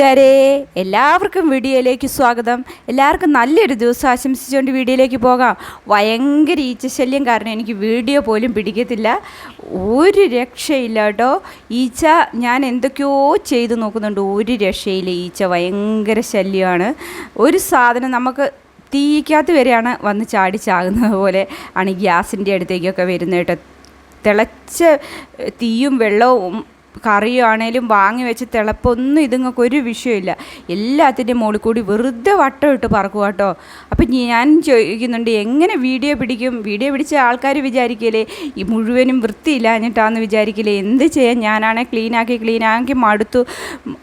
കൂട്ടുകാരെ എല്ലാവർക്കും വീഡിയോയിലേക്ക് സ്വാഗതം. എല്ലാവർക്കും നല്ലൊരു ദിവസം ആശംസിച്ചുകൊണ്ട് വീഡിയോയിലേക്ക് പോകാം. ഭയങ്കര ഈച്ചശല്യം കാരണം എനിക്ക് വീഡിയോ പോലും പിടിക്കത്തില്ല. ഒരു രക്ഷയില്ല കേട്ടോ. ഈച്ച ഞാൻ എന്തൊക്കെയോ ചെയ്തു നോക്കുന്നുണ്ട്. ഒരു രക്ഷയില്ല. ഈച്ച ഭയങ്കര ശല്യമാണ്. ഒരു സാധനം നമുക്ക് തീയിക്കാത്ത വരെയാണ് വന്ന് ചാടി ചാകുന്നത് പോലെ ആണ് ഗ്യാസിന്റെ അടുത്തേക്കൊക്കെ വരുന്നത് കേട്ടോ. തിളച്ച തീയും വെള്ളവും കറിയാണേലും വാങ്ങി വെച്ച് തിളപ്പൊന്നും ഇതുങ്ങൾക്ക് ഒരു വിഷയമില്ല. എല്ലാത്തിന്റെ മുകളിൽ കൂടി വെറുതെ വട്ടം ഇട്ട് പറക്കുക കേട്ടോ. അപ്പം ഞാൻ ചോദിക്കുന്നുണ്ട് എങ്ങനെ വീഡിയോ പിടിക്കും? വീഡിയോ പിടിച്ച ആൾക്കാർ വിചാരിക്കില്ലേ? ഈ മുഴുവനും വൃത്തിയില്ലാഞ്ഞിട്ടാന്ന് വിചാരിക്കില്ലേ? എന്ത് ചെയ്യാൻ ഞാനാണെ ക്ലീനാക്കി ക്ലീനാക്കി മടുത്തു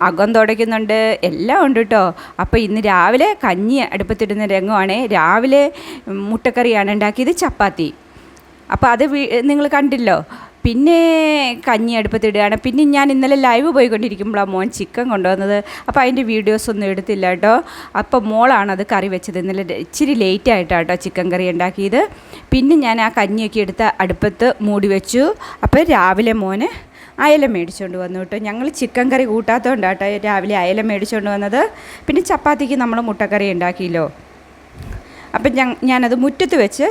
അകം തുടയ്ക്കുന്നുണ്ട് എല്ലാം ഉണ്ട് കേട്ടോ. അപ്പോൾ ഇന്ന് രാവിലെ കഞ്ഞി അടുപ്പത്തിടുന്ന രംഗമാണ്. രാവിലെ മുട്ടക്കറിയാണ് ഉണ്ടാക്കിയത് ചപ്പാത്തി. അപ്പോൾ അത് നിങ്ങൾ കണ്ടില്ലോ? പിന്നെ കഞ്ഞി അടുപ്പത്തിടുകയാണ്. പിന്നെ ഞാൻ ഇന്നലെ ലൈവ് പോയിക്കൊണ്ടിരിക്കുമ്പോഴാണ് മോൻ ചിക്കൻ കൊണ്ടുവന്നത്. അപ്പോൾ അതിന്റെ വീഡിയോസ് ഒന്നും എടുത്തില്ല കേട്ടോ. അപ്പോൾ മോളാണ് അത് കറി വെച്ചത്. ഇന്നലെ ഇച്ചിരി ലേറ്റ് ആയിട്ടാണ് കേട്ടോ ചിക്കൻ കറി ഉണ്ടാക്കിയത്. പിന്നെ ഞാൻ ആ കഞ്ഞിയൊക്കെ എടുത്ത് അടുപ്പത്ത് മൂടി വെച്ചു. അപ്പോൾ രാവിലെ മോന് അയല മേടിച്ചുകൊണ്ട് വന്നു കേട്ടോ. ഞങ്ങൾ ചിക്കൻ കറി കൂട്ടാത്തതുകൊണ്ടാണ് കേട്ടോ രാവിലെ അയല മേടിച്ചുകൊണ്ട് വന്നത്. പിന്നെ ചപ്പാത്തിക്ക് നമ്മൾ മുട്ടക്കറി ഉണ്ടാക്കിയല്ലോ. അപ്പം ഞാനത് മുറ്റത്ത് വെച്ച്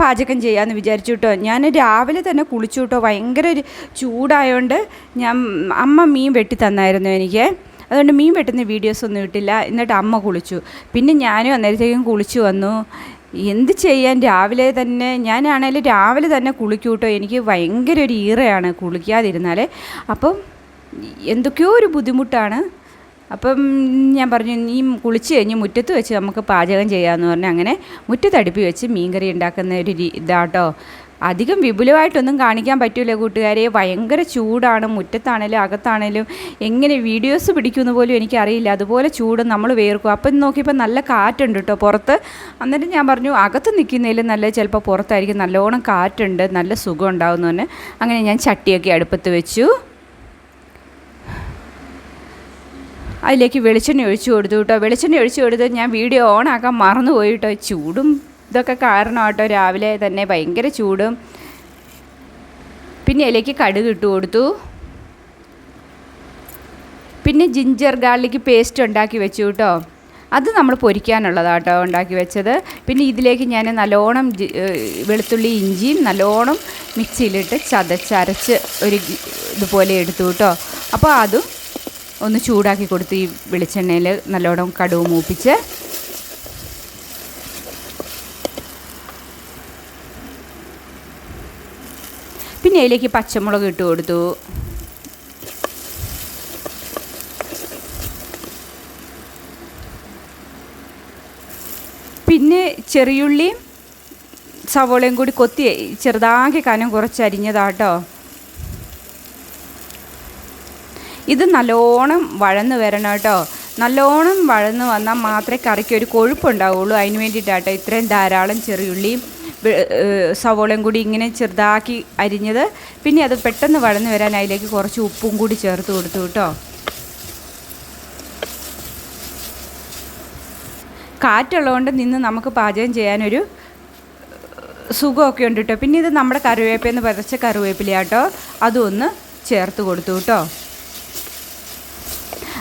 പാചകം ചെയ്യാമെന്ന് വിചാരിച്ചു കേട്ടോ ഞാൻ രാവിലെ തന്നെ കുളിച്ചു കേട്ടോ ഭയങ്കര ഒരു ചൂടായതുകൊണ്ട് ഞാൻ അമ്മ മീൻ വെട്ടി തന്നായിരുന്നു എനിക്ക്. അതുകൊണ്ട് മീൻ വെട്ടുന്ന വീഡിയോസ് ഒന്നും ഇട്ടില്ല. എന്നിട്ട് അമ്മ കുളിച്ചു. പിന്നെ ഞാനും അന്നേരത്തേക്കും കുളിച്ചു വന്നു. എന്ത് ചെയ്യാൻ? രാവിലെ തന്നെ ഞാനാണേലും രാവിലെ തന്നെ കുളിക്കൂ കേട്ടോ എനിക്ക് ഭയങ്കര ഒരു ഈറയാണ് കുളിക്കാതിരുന്നാൽ അപ്പം എന്തൊക്കെയോ ഒരു ബുദ്ധിമുട്ടാണ്. അപ്പം ഞാൻ പറഞ്ഞു നീ കുളിച്ച് കഴിഞ്ഞ് മുറ്റത്ത് വെച്ച് നമുക്ക് പാചകം ചെയ്യാമെന്ന് പറഞ്ഞ് അങ്ങനെ മുറ്റത്തടുപ്പി വെച്ച് മീൻകറി ഉണ്ടാക്കുന്ന ഒരു ഇതാട്ടോ. അധികം വിപുലമായിട്ടൊന്നും കാണിക്കാൻ പറ്റില്ല കൂട്ടുകാരെ. ഭയങ്കര ചൂടാണ്. മുറ്റത്താണേലും അകത്താണേലും എങ്ങനെ വീഡിയോസ് പിടിക്കുമെന്ന് പോലും എനിക്കറിയില്ല. അതുപോലെ ചൂട് നമ്മൾ വേർക്കും. അപ്പം നോക്കിയപ്പോൾ നല്ല കാറ്റുണ്ട് കേട്ടോ പുറത്ത്. എന്നിട്ട് ഞാൻ പറഞ്ഞു അകത്ത് നിൽക്കുന്നതിലും നല്ല ചിലപ്പോൾ പുറത്തായിരിക്കും. നല്ലോണം കാറ്റുണ്ട്. നല്ല സുഖം ഉണ്ടാകുമെന്ന് പറഞ്ഞ് അങ്ങനെ ഞാൻ ചട്ടിയൊക്കെ അടുപ്പത്ത് വെച്ചു. അതിലേക്ക് വെളിച്ചെണ്ണ ഒഴിച്ചു കൊടുത്തു കേട്ടോ. വെളിച്ചെണ്ണ ഒഴിച്ചു കൊടുത്ത് ഞാൻ വീഡിയോ ഓണാക്കാൻ മറന്നുപോയി കേട്ടോ. ചൂടും ഇതൊക്കെ കാരണം കേട്ടോ. രാവിലെ തന്നെ ഭയങ്കര ചൂടും. പിന്നെ അതിലേക്ക് കടുക് ഇട്ട് കൊടുത്തു. പിന്നെ ജിഞ്ചർ ഗാർലിക് പേസ്റ്റ് ഉണ്ടാക്കി വെച്ചു കേട്ടോ. അത് നമ്മൾ പൊരിക്കാനുള്ളതാട്ടോ ഉണ്ടാക്കി വെച്ചത്. പിന്നെ ഇതിലേക്ക് ഞാൻ നല്ലോണം വെളുത്തുള്ളി ഇഞ്ചിയും നല്ലോണം മിക്സിയിലിട്ട് ചതച്ചരച്ച് ഒരു ഇതുപോലെ എടുത്തു കേട്ടോ. അപ്പോൾ അതും ഒന്ന് ചൂടാക്കി കൊടുത്ത് ഈ വെളിച്ചെണ്ണയിൽ നല്ലോണം കടുവ് മൂപ്പിച്ച് പിന്നെ അതിലേക്ക് പച്ചമുളക് ഇട്ട് കൊടുത്തു. പിന്നെ ചെറിയുള്ളിയും സവോളയും കൂടി കൊത്തി ചെറുതാക്കി കനം കുറച്ചരിഞ്ഞതാട്ടോ. ഇത് നല്ലോണം വഴന്ന് വരണം കേട്ടോ. നല്ലോണം വഴന്ന് വന്നാൽ മാത്രമേ കറിക്ക് ഒരു കൊഴുപ്പുണ്ടാവുള്ളൂ. അതിന് വേണ്ടിയിട്ടാട്ടോ ഇത്രയും ധാരാളം ചെറിയുള്ളിയും സവോളയും കൂടി ഇങ്ങനെ ചെറുതാക്കി അരിഞ്ഞത്. പിന്നെ അത് പെട്ടെന്ന് വഴന്ന് വരാൻ അതിലേക്ക് കുറച്ച് ഉപ്പും കൂടി ചേർത്ത് കൊടുത്തു കേട്ടോ. കാറ്റുള്ളതുകൊണ്ട് നിന്ന് നമുക്ക് പാചകം ചെയ്യാനൊരു സുഖമൊക്കെ ഉണ്ട് കേട്ടോ. പിന്നെ ഇത് നമ്മുടെ കറിവേപ്പിന്ന് പതച്ച കറിവേപ്പിലയാട്ടോ. അതും ഒന്ന് ചേർത്ത് കൊടുത്തു കേട്ടോ.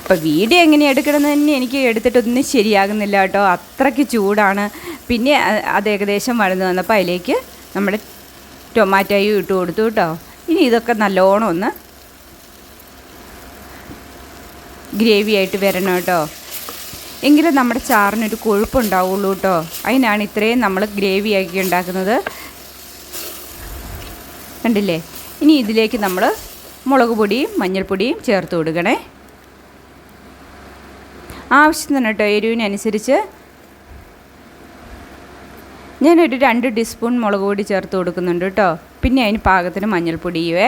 അപ്പോൾ വീഡിയോ എങ്ങനെയാണ് എടുക്കണമെന്ന് തന്നെ എനിക്ക് എടുത്തിട്ടൊന്നും ശരിയാകുന്നില്ല കേട്ടോ. അത്രയ്ക്ക് ചൂടാണ്. പിന്നെ അത് ഏകദേശം വളർന്നു വന്നപ്പോൾ അതിലേക്ക് നമ്മുടെ ടൊമാറ്റോയും ഇട്ട് കൊടുത്തു കേട്ടോ. ഇനി ഇതൊക്കെ നല്ലോണം ഒന്ന് ഗ്രേവി ആയിട്ട് വരണം കേട്ടോ. എങ്കിലും നമ്മുടെ ചാറിനൊരു കൊഴുപ്പുണ്ടാവുള്ളൂ കേട്ടോ. അതിനാണ് ഇത്രയും നമ്മൾ ഗ്രേവി ആക്കി ഉണ്ടാക്കുന്നത്. കണ്ടില്ലേ? ഇനി ഇതിലേക്ക് നമ്മൾ മുളക് പൊടിയും മഞ്ഞൾപ്പൊടിയും ചേർത്ത് കൊടുക്കണേ. ആവശ്യത്തിന് കേട്ടോ എരിവിനനുസരിച്ച് ഞാനൊരു രണ്ട് ടീസ്പൂൺ മുളക് പൊടി ചേർത്ത് കൊടുക്കുന്നുണ്ട് കേട്ടോ. പിന്നെ അതിന് പാകത്തിന് മഞ്ഞൾപ്പൊടിയുവേ.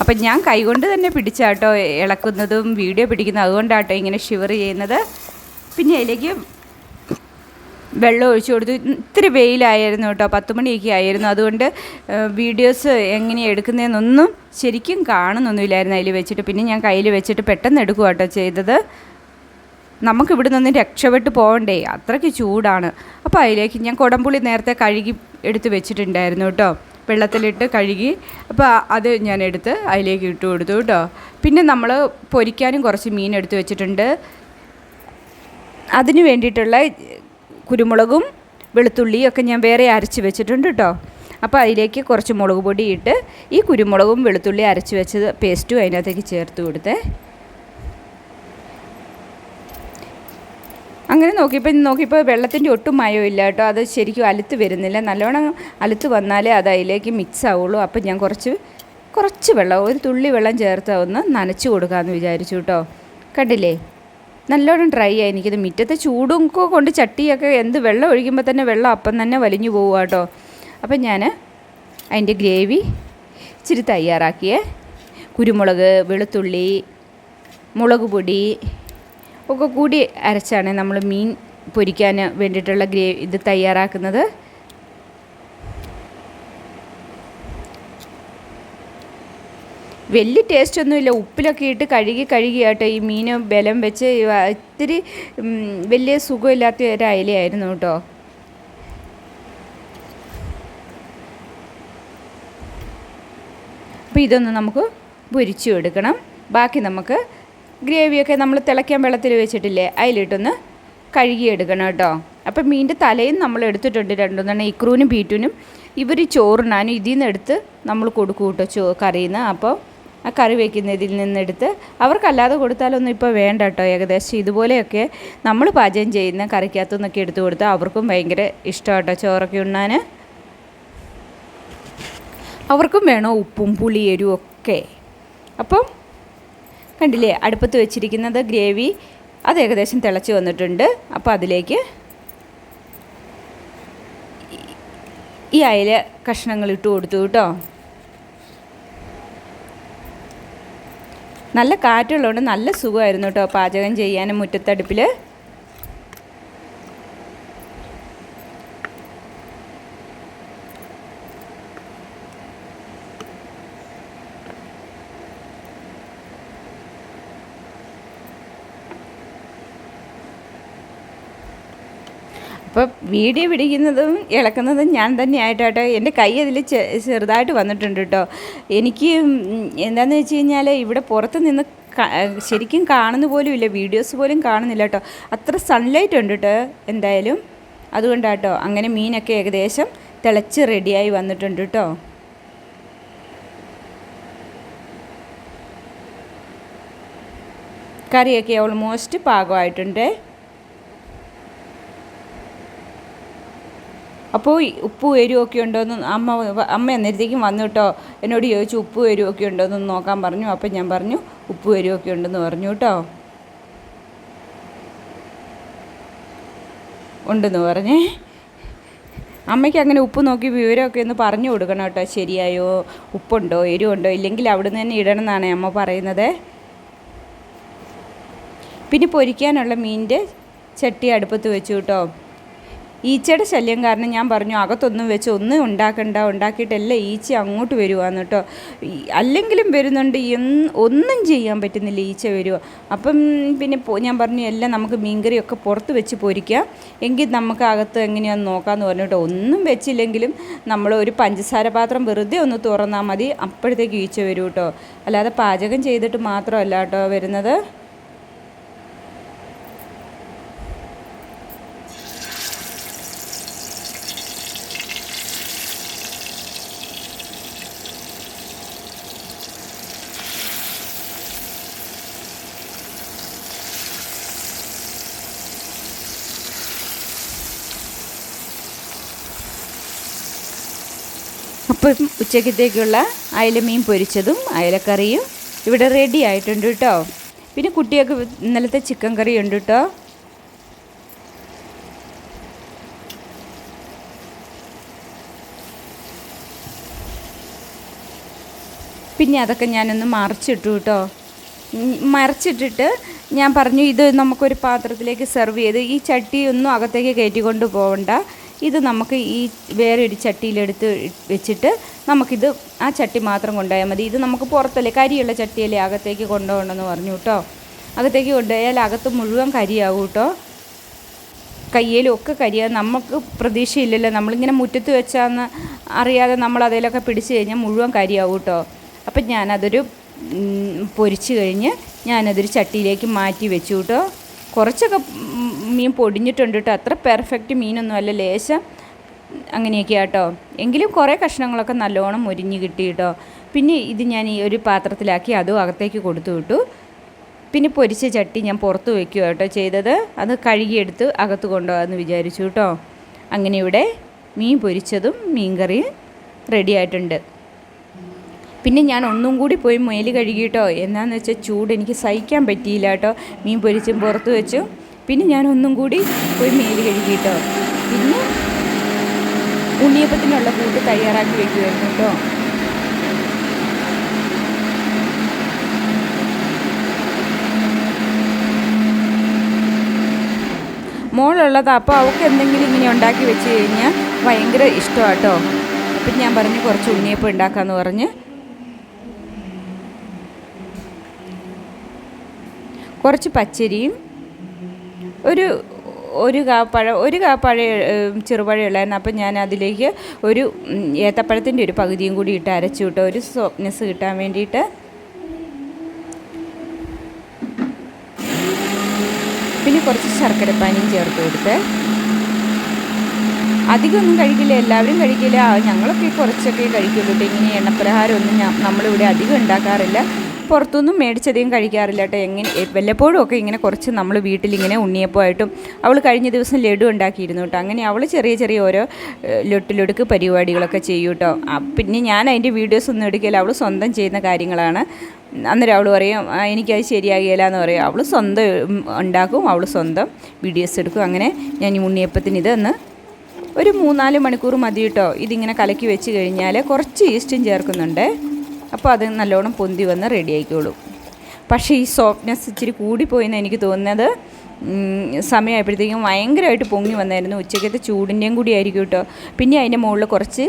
അപ്പം ഞാൻ കൈകൊണ്ട് തന്നെ പിടിച്ചാട്ടോ ഇളക്കുന്നതും വീഡിയോ പിടിക്കുന്നതും അതുകൊണ്ടാട്ടോ ഇങ്ങനെ ഷിവർ ചെയ്യുന്നത്. പിന്നെ അതിലേക്ക് വെള്ളം ഒഴിച്ചു കൊടുത്തു. ഇത്തിരി വെയിലായിരുന്നു കേട്ടോ. പത്ത് മണിയൊക്കെ ആയിരുന്നു. അതുകൊണ്ട് വീഡിയോസ് എങ്ങനെയാണ് എടുക്കുന്നതെന്നൊന്നും ശരിക്കും കാണുന്നൊന്നുമില്ലായിരുന്നു അതിൽ വെച്ചിട്ട്. പിന്നെ ഞാൻ കയ്യിൽ വെച്ചിട്ട് പെട്ടെന്ന് എടുക്കുക കേട്ടോ ചെയ്തത്. നമുക്ക് ഇവിടെ നിന്ന് രക്ഷപ്പെട്ട് പോകണ്ടേ? അത്രയ്ക്ക് ചൂടാണ്. അപ്പോൾ അതിലേക്ക് ഞാൻ കുടംപുളി നേരത്തെ കഴുകി എടുത്ത് വെച്ചിട്ടുണ്ടായിരുന്നു കേട്ടോ. വെള്ളത്തിലിട്ട് കഴുകി. അപ്പോൾ അത് ഞാൻ എടുത്ത് അതിലേക്ക് ഇട്ട് കൊടുത്തു കേട്ടോ. പിന്നെ നമ്മൾ പൊരിക്കാനും കുറച്ച് മീൻ എടുത്ത് വെച്ചിട്ടുണ്ട്. അതിന് വേണ്ടിയിട്ടുള്ള കുരുമുളകും വെളുത്തുള്ളിയും ഒക്കെ ഞാൻ വേറെ അരച്ച് വെച്ചിട്ടുണ്ട് കേട്ടോ അപ്പോൾ അതിലേക്ക് കുറച്ച് മുളക് പൊടി ഇട്ട് ഈ കുരുമുളകും വെളുത്തുള്ളി അരച്ച് വെച്ചത് പേസ്റ്റും അതിനകത്തേക്ക് ചേർത്ത് കൊടുത്തേ. അങ്ങനെ നോക്കിയപ്പോൾ നോക്കിയപ്പോൾ വെള്ളത്തിന്റെ ഒട്ടും മയമില്ല കേട്ടോ അത് ശരിക്കും അലുത്ത് വരുന്നില്ല. നല്ലോണം അലുത്ത് വന്നാലേ അത് അതിലേക്ക് മിക്സ് ആവുള്ളൂ. അപ്പോൾ ഞാൻ കുറച്ച് കുറച്ച് വെള്ളം ഒരു തുള്ളി വെള്ളം ചേർത്ത് ഒന്ന് നനച്ച് കൊടുക്കാമെന്ന് വിചാരിച്ചു കേട്ടോ കണ്ടില്ലേ? നല്ലോണം ഡ്രൈ ആയി. എനിക്കത് മുറ്റത്തെ ചൂടും കൊണ്ട് ചട്ടിയൊക്കെ എന്ത് വെള്ളം ഒഴിക്കുമ്പോൾ തന്നെ വെള്ളം അപ്പം തന്നെ വലിഞ്ഞു പോവുക കേട്ടോ അപ്പം ഞാൻ അതിന്റെ ഗ്രേവി ഇച്ചിരി തയ്യാറാക്കിയേ. കുരുമുളക് വെളുത്തുള്ളി മുളക് പൊടി ഒക്കെ കൂടി അരച്ചാണ് നമ്മൾ മീൻ പൊരിക്കാൻ വേണ്ടിയിട്ടുള്ള ഗ്രേവി ഇത് തയ്യാറാക്കുന്നത്. വലിയ ടേസ്റ്റ് ഒന്നുമില്ല ഉപ്പിലൊക്കെ ഇട്ട് കഴുകി കഴുകി കേട്ടോ ഈ മീൻ ബലം വെച്ച് ഇത്തിരി വലിയ സുഖമില്ലാത്ത ഒരു അയലയായിരുന്നു കേട്ടോ. അപ്പോൾ ഇതൊന്ന് നമുക്ക് പൊരിച്ചു എടുക്കണം. ബാക്കി നമുക്ക് ഗ്രേവിയൊക്കെ നമ്മൾ തിളയ്ക്കാൻ വെള്ളത്തിൽ വെച്ചിട്ടില്ലേ അതിലിട്ടൊന്ന് കഴുകിയെടുക്കണം കേട്ടോ. അപ്പം മീന്റെ തലയും നമ്മൾ എടുത്തിട്ടുണ്ട് രണ്ടുമൂന്നെണ്ണം ഇക്രൂനും ബീറ്റൂനും. ഇവർ ചോറിനാനും ഇതിൽ നിന്ന് എടുത്ത് നമ്മൾ കൊടുക്കും കേട്ടോ ചോ കറിയിൽ നിന്ന് അപ്പോൾ ആ കറി വയ്ക്കുന്നതിൽ നിന്നെടുത്ത് അവർക്കല്ലാതെ കൊടുത്താലൊന്നും ഇപ്പോൾ വേണ്ട കേട്ടോ ഏകദേശം. ഇതുപോലെയൊക്കെ നമ്മൾ പാചകം ചെയ്യുന്ന കറിക്കകത്തുനിന്നൊക്കെ എടുത്തു കൊടുത്താൽ അവർക്കും ഭയങ്കര ഇഷ്ടം കേട്ടോ ചോറൊക്കെ ഉണ്ണാൻ അവർക്കും വേണോ ഉപ്പും പുളിയരും ഒക്കെ. അപ്പം കണ്ടില്ലേ അടുപ്പത്ത് വെച്ചിരിക്കുന്നത് ഗ്രേവി അത് ഏകദേശം തിളച്ച് വന്നിട്ടുണ്ട്. അപ്പോൾ അതിലേക്ക് ഈ അയല കഷ്ണങ്ങൾ ഇട്ട് കൊടുത്തു കേട്ടോ. നല്ല കാറ്റുള്ളതുകൊണ്ട് നല്ല സുഖമായിരുന്നു കേട്ടോ പാചകം ചെയ്യാനും മുറ്റത്തടുപ്പിൽ അപ്പോൾ വീഡിയോ പിടിക്കുന്നതും ഇളക്കുന്നതും ഞാൻ തന്നെ ആയിട്ടോ എന്റെ കൈ അതിൽ ചെറുതായിട്ട് വന്നിട്ടുണ്ട് കേട്ടോ എനിക്ക് എന്താണെന്ന് വെച്ച് കഴിഞ്ഞാൽ ഇവിടെ പുറത്ത് നിന്ന് ശരിക്കും കാണുന്ന പോലും ഇല്ല വീഡിയോസ് പോലും കാണുന്നില്ല കേട്ടോ അത്ര സൺലൈറ്റ് ഉണ്ട് കേട്ടോ എന്തായാലും. അതുകൊണ്ടാട്ടോ അങ്ങനെ മീനൊക്കെ ഏകദേശം തിളച്ച് റെഡിയായി വന്നിട്ടുണ്ട് കേട്ടോ കറിയൊക്കെ ഓൾമോസ്റ്റ് പാകമായിട്ടുണ്ട്. അപ്പോൾ ഉപ്പ് എരിവൊക്കെ ഉണ്ടോയെന്ന് അമ്മ അമ്മ എന്നേരത്തേക്കും വന്നു എന്നോട് ചോദിച്ചു ഉപ്പ് എരിവൊക്കെ ഉണ്ടോയെന്ന് നോക്കാൻ പറഞ്ഞു. അപ്പം ഞാൻ പറഞ്ഞു ഉപ്പ് എരിവൊക്കെ ഉണ്ടെന്ന് പറഞ്ഞു കേട്ടോ. ഉണ്ടെന്ന് പറഞ്ഞേ. അമ്മയ്ക്ക് അങ്ങനെ ഉപ്പ് നോക്കി വിവരമൊക്കെ ഒന്ന് പറഞ്ഞു കൊടുക്കണം കേട്ടോ. ശരിയായോ? ഉപ്പുണ്ടോ? എരിവുണ്ടോ? ഇല്ലെങ്കിൽ അവിടെ നിന്ന് തന്നെ ഇടണം എന്നാണ് അമ്മ പറയുന്നത്. പിന്നെ പൊരിക്കാനുള്ള മീനിന്റെ ചട്ടി അടുപ്പത്ത് വെച്ചു കേട്ടോ. ഈച്ചയുടെ ശല്യം കാരണം ഞാൻ പറഞ്ഞു അകത്തൊന്നും വെച്ച് ഒന്നും ഉണ്ടാക്കണ്ട ഉണ്ടാക്കിയിട്ടല്ല ഈച്ച അങ്ങോട്ട് വരുവാന്ന് കേട്ടോ അല്ലെങ്കിലും വരുന്നുണ്ട് ഒന്നും ചെയ്യാൻ പറ്റുന്നില്ല ഈച്ച വരുക അപ്പം പിന്നെ ഞാൻ പറഞ്ഞു എല്ലാം നമുക്ക് മീൻകറിയൊക്കെ പുറത്ത് വെച്ച് പൊരിക്കാം. എങ്കിൽ നമുക്ക് അകത്ത് എങ്ങനെയാണെന്ന് നോക്കാമെന്ന് പറഞ്ഞിട്ട് ഒന്നും വെച്ചില്ലെങ്കിലും നമ്മൾ ഒരു പഞ്ചസാര പാത്രം വെറുതെ ഒന്ന് തുറന്നാൽ മതി. അപ്പോഴത്തേക്ക് ഈച്ച വരും കേട്ടോ അല്ലാതെ പാചകം ചെയ്തിട്ട് മാത്രമല്ല കേട്ടോ വരുന്നത്. അപ്പം ഉച്ചക്കത്തേക്കുള്ള അയലമീൻ പൊരിച്ചതും അയലക്കറിയും ഇവിടെ റെഡി ആയിട്ടുണ്ട് കേട്ടോ പിന്നെ കുട്ടികൾക്ക് ഇന്നലത്തെ ചിക്കൻ കറി ഉണ്ട് കേട്ടോ പിന്നെ അതൊക്കെ ഞാനൊന്ന് മറിച്ചിട്ടു കേട്ടോ മറിച്ചിട്ടിട്ട് ഞാൻ പറഞ്ഞു ഇത് നമുക്കൊരു പാത്രത്തിലേക്ക് സെർവ് ചെയ്ത് ഈ ചട്ടി ഒന്നും അകത്തേക്ക് കയറ്റിക്കൊണ്ട് പോകണ്ട ഇത് നമുക്ക് ഈ വേറെ വേറൊരു ചട്ടിയിലെടുത്ത് വെച്ചിട്ട് നമുക്കിത് ആ ചട്ടി മാത്രം കൊണ്ടുപോയാൽ മതി. ഇത് നമുക്ക് പുറത്തല്ലേ കരിയുള്ള ചട്ടിയല്ലേ അകത്തേക്ക് കൊണ്ടുപോകണമെന്ന് പറഞ്ഞു കേട്ടോ. അകത്തേക്ക് കൊണ്ടുപോയാൽ അകത്ത് മുഴുവൻ കരിയാവും കേട്ടോ. കയ്യിലും ഒക്കെ കരിയാതെ നമുക്ക് പ്രതീക്ഷയില്ലല്ലോ. നമ്മളിങ്ങനെ മുറ്റത്ത് വെച്ചാന്ന് അറിയാതെ നമ്മൾ അതിലൊക്കെ പിടിച്ചു കഴിഞ്ഞാൽ മുഴുവൻ കരിയാവും കേട്ടോ. അപ്പം ഞാനതൊരു പൊരിച്ച് കഴിഞ്ഞ് ഞാനതൊരു ചട്ടിയിലേക്ക് മാറ്റി വെച്ചു കേട്ടോ. കുറച്ചൊക്കെ മീൻ പൊടിഞ്ഞിട്ടുണ്ട് കേട്ടോ അത്ര പെർഫെക്റ്റ് മീനൊന്നും അല്ല. ലേശം അങ്ങനെയൊക്കെ കേട്ടോ എങ്കിലും കുറേ കഷ്ണങ്ങളൊക്കെ നല്ലോണം മുരിഞ്ഞ് കിട്ടി കേട്ടോ പിന്നെ ഇത് ഞാൻ ഈ ഒരു പാത്രത്തിലാക്കി അതും അകത്തേക്ക് കൊടുത്തു വിട്ടു. പിന്നെ പൊരിച്ച ചട്ടി ഞാൻ പുറത്ത് വയ്ക്കുക കേട്ടോ ചെയ്തത്. അത് കഴുകിയെടുത്ത് അകത്ത് കൊണ്ടുപോകാമെന്ന് വിചാരിച്ചു കേട്ടോ അങ്ങനെ ഇവിടെ മീൻ പൊരിച്ചതും മീൻ കറിയും റെഡി ആയിട്ടുണ്ട്. പിന്നെ ഞാൻ ഒന്നും കൂടി പോയി മേൽ കഴുകിയിട്ടോ എന്നാന്ന് വെച്ചാൽ ചൂട് എനിക്ക് സഹിക്കാൻ പറ്റിയില്ല കേട്ടോ. മീൻ പൊരിച്ചും പുറത്ത് വെച്ചു. പിന്നെ ഞാൻ ഒന്നും കൂടി പോയി മേൽ കഴുകിയിട്ടോ പിന്നെ ഉണ്ണിയപ്പത്തിനുള്ള കൂട്ട് തയ്യാറാക്കി വെക്കുമായിരുന്നു കേട്ടോ. മോളുള്ളത് അപ്പോൾ അവൾക്ക് എന്തെങ്കിലും ഇങ്ങനെ ഉണ്ടാക്കി വെച്ച് കഴിഞ്ഞാൽ ഭയങ്കര ഇഷ്ടമാണ് കേട്ടോ. അപ്പം ഞാൻ പറഞ്ഞു കുറച്ച് ഉണ്ണിയപ്പം ഉണ്ടാക്കാമെന്ന് പറഞ്ഞ് കുറച്ച് പച്ചരിയും ഒരു ഒരു കാപ്പഴ ഒരു കാപ്പഴ ചെറുപഴം അപ്പം ഞാൻ അതിലേക്ക് ഒരു ഏത്തപ്പഴത്തിന്റെ ഒരു പകുതിയും കൂടി ഇട്ട് അരച്ചു വിട്ടു ഒരു സോഫ്റ്റ്നെസ് കിട്ടാൻ വേണ്ടിയിട്ട് പിന്നെ കുറച്ച് ശർക്കരപ്പാനിയും ചേർത്ത് കൊടുത്ത്. അധികമൊന്നും കഴിക്കില്ല എല്ലാവരും കഴിക്കില്ല. ഞങ്ങളൊക്കെ കുറച്ചൊക്കെ കഴിക്കുള്ളൂ. ഇങ്ങനെ എണ്ണപ്പലഹാരമൊന്നും ഞാൻ നമ്മളിവിടെ അധികം ഉണ്ടാക്കാറില്ല. പുറത്തുനിന്നും മേടിച്ചധികം കഴിക്കാറില്ല കേട്ടോ. എങ്ങനെ വല്ലപ്പോഴും ഒക്കെ ഇങ്ങനെ കുറച്ച് നമ്മൾ വീട്ടിലിങ്ങനെ ഉണ്ണിയപ്പമായിട്ടും അവൾ കഴിഞ്ഞ ദിവസം ലഡു ഉണ്ടാക്കിയിരുന്നു കേട്ടോ. അങ്ങനെ അവൾ ചെറിയ ചെറിയ ഓരോ ലൊട്ടിലൊടുക്ക് പരിപാടികളൊക്കെ ചെയ്യും കേട്ടോ. പിന്നെ ഞാൻ അതിന്റെ വീഡിയോസ് ഒന്നും എടുക്കില്ല അവൾ സ്വന്തം ചെയ്യുന്ന കാര്യങ്ങളാണ്. അന്നേരം അവൾ പറയും "ആ, എനിക്കത് ശരിയാകില്ല എന്ന് പറയും. അവൾ സ്വന്തം ഉണ്ടാക്കും. അവൾ സ്വന്തം വീഡിയോസ് എടുക്കും. അങ്ങനെ ഞാൻ ഈ ഉണ്ണിയപ്പത്തിന് ഇതെന്ന് ഒരു മൂന്നാൽ മണിക്കൂർ മതി കേട്ടോ. ഇതിങ്ങനെ കലക്കി വെച്ച് കഴിഞ്ഞാൽ കുറച്ച് ഈസ്റ്റും ചേർക്കുന്നുണ്ട്. അപ്പോൾ അത് നല്ലോണം പൊന്തി വന്ന് റെഡി ആയിക്കോളും. പക്ഷേ ഈ സോഫ്റ്റ്നെസ് ഇച്ചിരി കൂടിപ്പോയെന്ന് എനിക്ക് തോന്നുന്നത്. സമയമായപ്പോഴത്തേക്കും ഭയങ്കരമായിട്ട് പൊങ്ങി വന്നായിരുന്നു. ഉച്ചക്കത്തെ ചൂടിന്റെയും കൂടി ആയിരിക്കും കേട്ടോ. പിന്നെ അതിന്റെ മുകളിൽ കുറച്ച്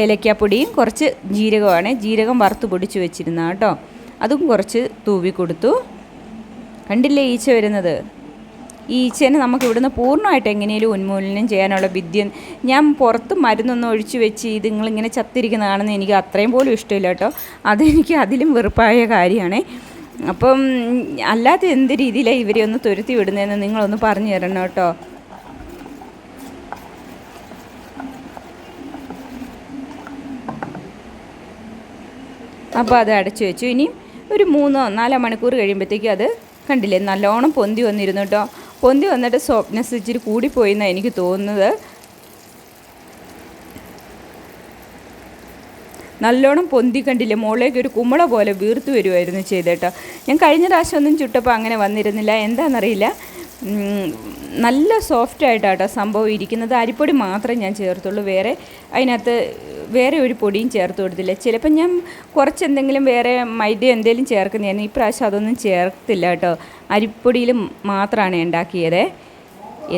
ഏലക്കാപ്പൊടിയും കുറച്ച് ജീരകമാണ് ജീരകം വറുത്ത് പൊടിച്ച് വെച്ചിരുന്ന കേട്ടോ. അതും കുറച്ച് തൂവി കൊടുത്തു. കണ്ടില്ലേ ഈച്ച വരുന്നത്? ഈ ഈച്ചേനെ നമുക്ക് ഇവിടുന്ന് പൂർണമായിട്ട് എങ്ങനെയും ഉന്മൂലനം ചെയ്യാനുള്ള വിദ്യ ഞാൻ പുറത്ത് മരുന്നൊന്നും ഒഴിച്ചു വെച്ച് ഇത് നിങ്ങളിങ്ങനെ ചത്തിരിക്കുന്ന കാണുന്ന എനിക്ക് അത്രയും പോലും ഇഷ്ടമില്ല കേട്ടോ. അതെനിക്ക് അതിലും വെറുപ്പായ കാര്യമാണ്. അപ്പം അല്ലാതെ എന്ത് രീതിയിലാണ് ഇവരെ ഒന്ന് തുരുത്തി വിടുന്നതെന്ന് നിങ്ങളൊന്ന് പറഞ്ഞു തരണം കേട്ടോ. അപ്പോൾ അത് അടച്ചു വെച്ചു. ഇനി ഒരു മൂന്നോ നാലോ മണിക്കൂർ കഴിയുമ്പോഴത്തേക്കും അത് കണ്ടില്ലേ നല്ലോണം പൊന്തി വന്നിരുന്നു കേട്ടോ. പൊന്തി വന്നിട്ട് സോഫ്റ്റ്നെസ് ഇച്ചിരി കൂടിപ്പോയി എന്നാണ് എനിക്ക് തോന്നുന്നത്. നല്ലോണം പൊന്തി കണ്ടില്ലേ? മുകളിലേക്ക് ഒരു കുമ്മള പോലെ വീർത്ത് വരുമായിരുന്നു ചെയ്തേട്ടോ. ഞാൻ കഴിഞ്ഞ പ്രാവശ്യം ഒന്നും ചുട്ടപ്പോൾ അങ്ങനെ വന്നിരുന്നില്ല. എന്താണെന്നറിയില്ല നല്ല സോഫ്റ്റ് ആയിട്ടാട്ടോ സംഭവം ഇരിക്കുന്നത്. അരിപ്പൊടി മാത്രമേ ഞാൻ ചേർത്തുള്ളൂ. വേറെ അതിനകത്ത് വേറെ ഒരു പൊടിയും ചേർത്ത് കൊടുത്തില്ല. ചിലപ്പോൾ ഞാൻ കുറച്ച് എന്തെങ്കിലും വേറെ മൈദ എന്തെങ്കിലും ചേർക്കുന്നതാണ് ഈ പ്രാവശ്യം അതൊന്നും ചേർത്തില്ല കേട്ടോ അരിപ്പൊടിയിൽ മാത്രമാണ് ഉണ്ടാക്കിയത്.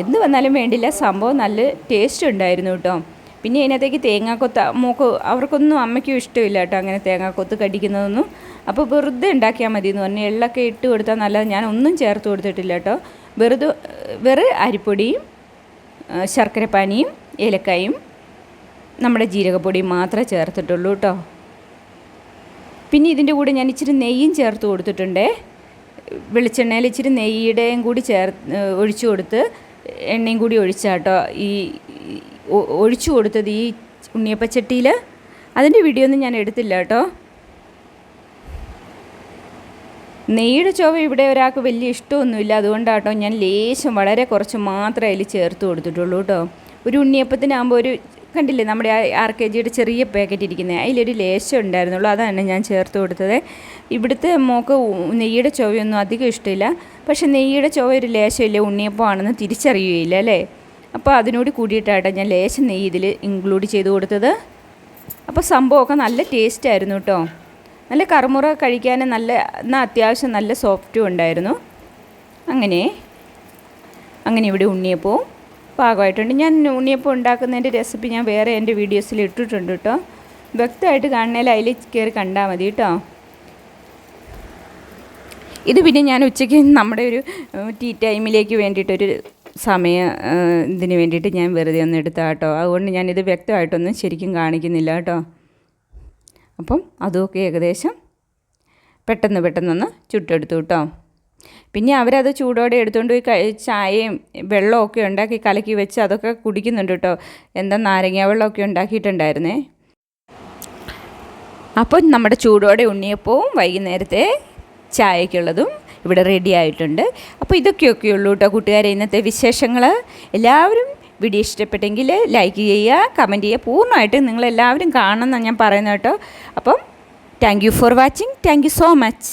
എന്ത് വന്നാലും വേണ്ടില്ല. സംഭവം നല്ല ടേസ്റ്റ് ഉണ്ടായിരുന്നു കേട്ടോ. പിന്നെ അതിനകത്തേക്ക് തേങ്ങാക്കൊത്ത് മോക്ക് അവർക്കൊന്നും അമ്മയ്ക്കും ഇഷ്ടമില്ല കേട്ടോ അങ്ങനെ തേങ്ങാക്കൊത്ത് കടിക്കുന്നതൊന്നും. അപ്പോൾ വെറുതെ ഉണ്ടാക്കിയാൽ മതി എന്ന് എള്ളൊക്കെ ഇട്ട് കൊടുത്താൽ നല്ലത്. ഞാൻ ഒന്നും ചേർത്ത് കൊടുത്തിട്ടില്ല കേട്ടോ. വെറുതെ വെറു അരിപ്പൊടിയും ശർക്കരപ്പാനിയും ഏലക്കായും നമ്മുടെ ജീരകപ്പൊടിയും മാത്രമേ ചേർത്തിട്ടുള്ളൂ കേട്ടോ. പിന്നെ ഇതിന്റെ കൂടെ ഞാൻ ഇച്ചിരി നെയ്യും ചേർത്ത് കൊടുത്തിട്ടുണ്ടേ. വെളിച്ചെണ്ണയിൽ ഇച്ചിരി നെയ്യുടെയും കൂടി ചേർ ഒഴിച്ചു കൊടുത്ത് എണ്ണയും കൂടി ഒഴിച്ചാട്ടോ ഈ ഒഴിച്ചു കൊടുത്തത് ഈ ഉണ്ണിയപ്പച്ചട്ടിയിൽ. അതിന്റെ വീഡിയോ ഒന്നും ഞാൻ എടുത്തില്ല കേട്ടോ. നെയ്യുടെ ചുവ ഇവിടെ ഒരാൾക്ക് വലിയ ഇഷ്ടമൊന്നുമില്ല. അതുകൊണ്ടാട്ടോ ഞാൻ ലേശം വളരെ കുറച്ച് മാത്രമേ അതിൽ ചേർത്ത് കൊടുത്തിട്ടുള്ളൂ കേട്ടോ. ഒരു ഉണ്ണിയപ്പത്തിനാകുമ്പോൾ ഒരു കണ്ടില്ലേ നമ്മുടെ ആ ആർ കെ ജിയുടെ ചെറിയ പാക്കറ്റ് ഇരിക്കുന്നത്? അതിലൊരു ലേശം ഉണ്ടായിരുന്നുള്ളൂ. അതാണ് ഞാൻ ചേർത്ത് കൊടുത്തത്. ഇവിടുത്തെ മോക്ക് നെയ്യുടെ ചുവയൊന്നും അധികം ഇഷ്ടമില്ല. പക്ഷേ നെയ്യുടെ ചുവ ഒരു ലേശമില്ല ഉണ്ണിയപ്പമാണെന്ന് തിരിച്ചറിയുകയില്ല അല്ലേ? അപ്പോൾ അതിനോട് കൂടിയിട്ടാട്ടോ ഞാൻ ലേശം നെയ്യ് ഇതിൽ ഇൻക്ലൂഡ് ചെയ്ത് കൊടുത്തത്. അപ്പോൾ സംഭവമൊക്കെ നല്ല ടേസ്റ്റ് ആയിരുന്നു കേട്ടോ. നല്ല കറുമുറ കഴിക്കാൻ നല്ല എന്നാൽ അത്യാവശ്യം നല്ല സോഫ്റ്റും ഉണ്ടായിരുന്നു. അങ്ങനെ അങ്ങനെ ഇവിടെ ഉണ്ണിയപ്പവും പാകമായിട്ടുണ്ട്. ഞാൻ ഉണ്ണിയപ്പം ഉണ്ടാക്കുന്നതിന്റെ റെസിപ്പി ഞാൻ വേറെ എന്റെ വീഡിയോസിൽ ഇട്ടിട്ടുണ്ട് കേട്ടോ വ്യക്തമായിട്ട് കാണണേൽ അതിൽ കയറി കണ്ടാൽ മതി കേട്ടോ ഇത് പിന്നെ ഞാൻ ഉച്ചയ്ക്ക് നമ്മുടെ ഒരു ടീ ടൈമിലേക്ക് വേണ്ടിയിട്ടൊരു സമയം ഇതിന് വേണ്ടിയിട്ട് ഞാൻ വെറുതെ ഒന്ന് എടുത്താട്ടോ. അതുകൊണ്ട് ഞാനിത് വ്യക്തമായിട്ടൊന്നും ശരിക്കും കാണിക്കുന്നില്ല കേട്ടോ അപ്പം അതുമൊക്കെ ഏകദേശം പെട്ടെന്ന് പെട്ടെന്നൊന്ന് ചുട്ടെടുത്തു കേട്ടോ. പിന്നെ അവരത് ചൂടോടെ എടുത്തുകൊണ്ട് പോയി ചായയും വെള്ളമൊക്കെ ഉണ്ടാക്കി കലക്കി വെച്ച് അതൊക്കെ കുടിക്കുന്നുണ്ട് കേട്ടോ. എന്താ നാരങ്ങ വെള്ളമൊക്കെ ഉണ്ടാക്കിയിട്ടുണ്ടായിരുന്നേ. അപ്പോൾ നമ്മുടെ ചൂടോടെ ഉണ്ണിയപ്പവും വൈകുന്നേരത്തെ ചായക്കുള്ളതും ഇവിടെ റെഡി ആയിട്ടുണ്ട്. അപ്പോൾ ഇതൊക്കെയൊക്കെ ഉള്ളൂ കേട്ടോ കൂട്ടുകാരെ. ഇന്നത്തെ വിശേഷങ്ങൾ എല്ലാവരും വീഡിയോ ഇഷ്ടപ്പെട്ടെങ്കിൽ ലൈക്ക് ചെയ്യുക കമന്റ് ചെയ്യുക. പൂർണമായിട്ട് നിങ്ങളെല്ലാവരും കാണണം എന്നാണ് ഞാൻ പറയുന്നത് കേട്ടോ. അപ്പം thank you for watching thank you so much